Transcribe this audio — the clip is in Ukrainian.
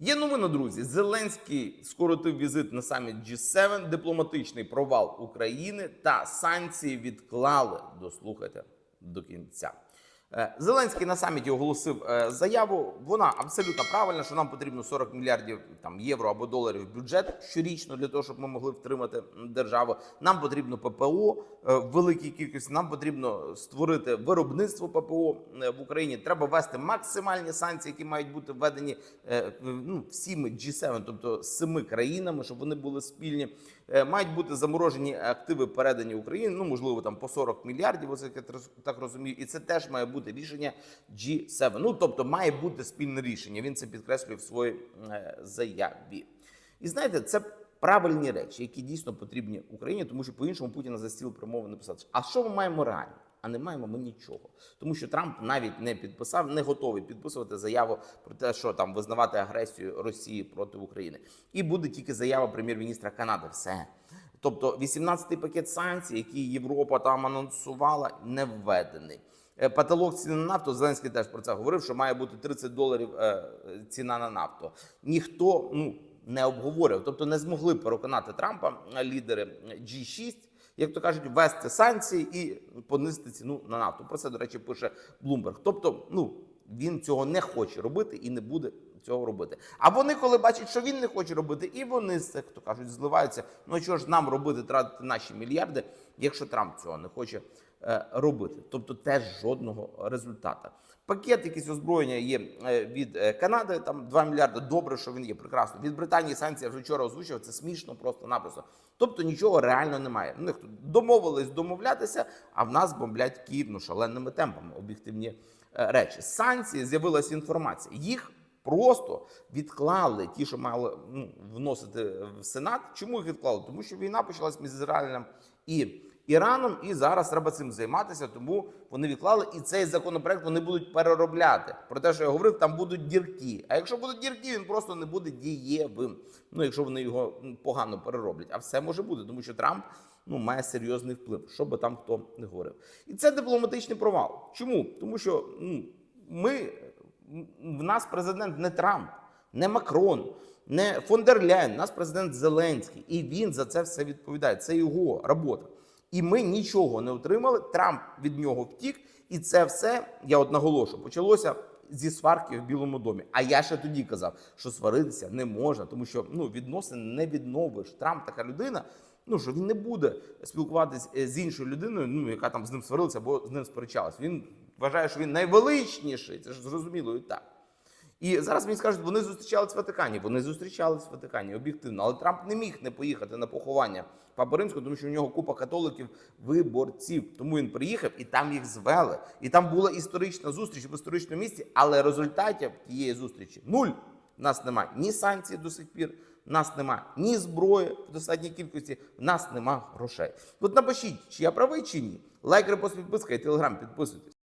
Є новина, друзі. Зеленський скоротив візит на саміт G7, дипломатичний провал України та санкції відклали. Дослухайте до кінця. Е, Зеленський на саміті оголосив е, заяву. Вона абсолютно правильна, що нам потрібно 40 мільярдів там євро або доларів в бюджет щорічно для того, щоб ми могли втримати державу. Нам потрібно ППО е, в великій кількості. Нам потрібно створити виробництво ППО е, в Україні. Треба ввести максимальні санкції, які мають бути введені е, ну, всіми G7, тобто семи країнами, щоб вони були спільні. Е, Мають бути заморожені активи, передані Україні. Ну можливо, там по 40 мільярдів. Ось я так розумію, і це теж має бути рішення G7. Ну тобто має бути спільне рішення. Він це підкреслює в своїй е, заяві. І знаєте, це правильні речі, які дійсно потрібні Україні, тому що по-іншому Путіна за стіл промови не писати. А що ми маємо реально? А не маємо ми нічого, тому що Трамп навіть не підписав, не готовий підписувати заяву про те, що там визнавати агресію Росії проти України. І буде тільки заява прем'єр-міністра Канади. Все. Тобто 18-й пакет санкцій, який Європа там анонсувала, не введений. Е, Потолок ціни на нафту Зеленський теж про це говорив, що має бути 30 доларів е, ціна на нафту. Ніхто ну не обговорив, тобто не змогли переконати Трампа е, лідери G6, як то кажуть, ввести санкції і понизити ціну на нафту. Про це, до речі, пише Блумберг. Тобто, ну він цього не хоче робити і не буде цього робити. А вони, коли бачать, що він не хоче робити, і вони з цих, хто кажуть, зливаються. Ну що ж нам робити, тратити наші мільярди, якщо Трамп цього не хоче робити. Тобто теж жодного результату. Пакет якийсь озброєння є е, від е, Канади, там 2 мільярди. Добре, що він є, прекрасно. Від Британії санкції я вже вчора озвучив. Це смішно, просто-напросто. Тобто нічого реально немає. У них тут домовились домовлятися, а в нас бомблять Київ ну, шаленими темпами. Об'єктивні е, речі. З санкцій з'явилася інформація. Їх просто відклали ті, що мали ну, вносити в Сенат. Чому їх відклали? Тому що війна почалась між Ізраїлем і Іраном, і зараз треба цим займатися. Тому вони відклали, і цей законопроект вони будуть переробляти. Про те, що я говорив, там будуть дірки. А якщо будуть дірки, він просто не буде дієвим. Ну, якщо вони його погано перероблять, а все може бути, тому що Трамп ну має серйозний вплив, що би там хто не говорив. І це дипломатичний провал. Чому? Тому що ну, ми в нас президент не Трамп, не Макрон, не фон дер Ляйн, у нас президент Зеленський, і він за це все відповідає. Це його робота. І ми нічого не отримали. Трамп від нього втік, і це все я от наголошую, почалося. Зі сварки в Білому домі. А я ще тоді казав, що сваритися не можна, тому що ну відносин не відновиш. Трамп така людина. Ну що він не буде спілкуватись е, з іншою людиною, ну яка там з ним сварилася або з ним сперечалась. Він вважає, що він найвеличніший. Це ж зрозуміло і так. І зараз мені скажуть, вони зустрічались в Ватикані. Вони зустрічались в Ватикані об'єктивно. Але Трамп не міг не поїхати на поховання Папи Римського, тому що у нього купа католиків виборців. Тому він приїхав і там їх звели. І там була історична зустріч в історичному місці, але результатів тієї зустрічі нуль. Нас немає ні санкцій до сих пір, в нас немає ні зброї в достатній кількості, в нас немає грошей. От напишіть, чи я правий, чи ні. Лайк, репост, підписка і телеграм підписуйтесь.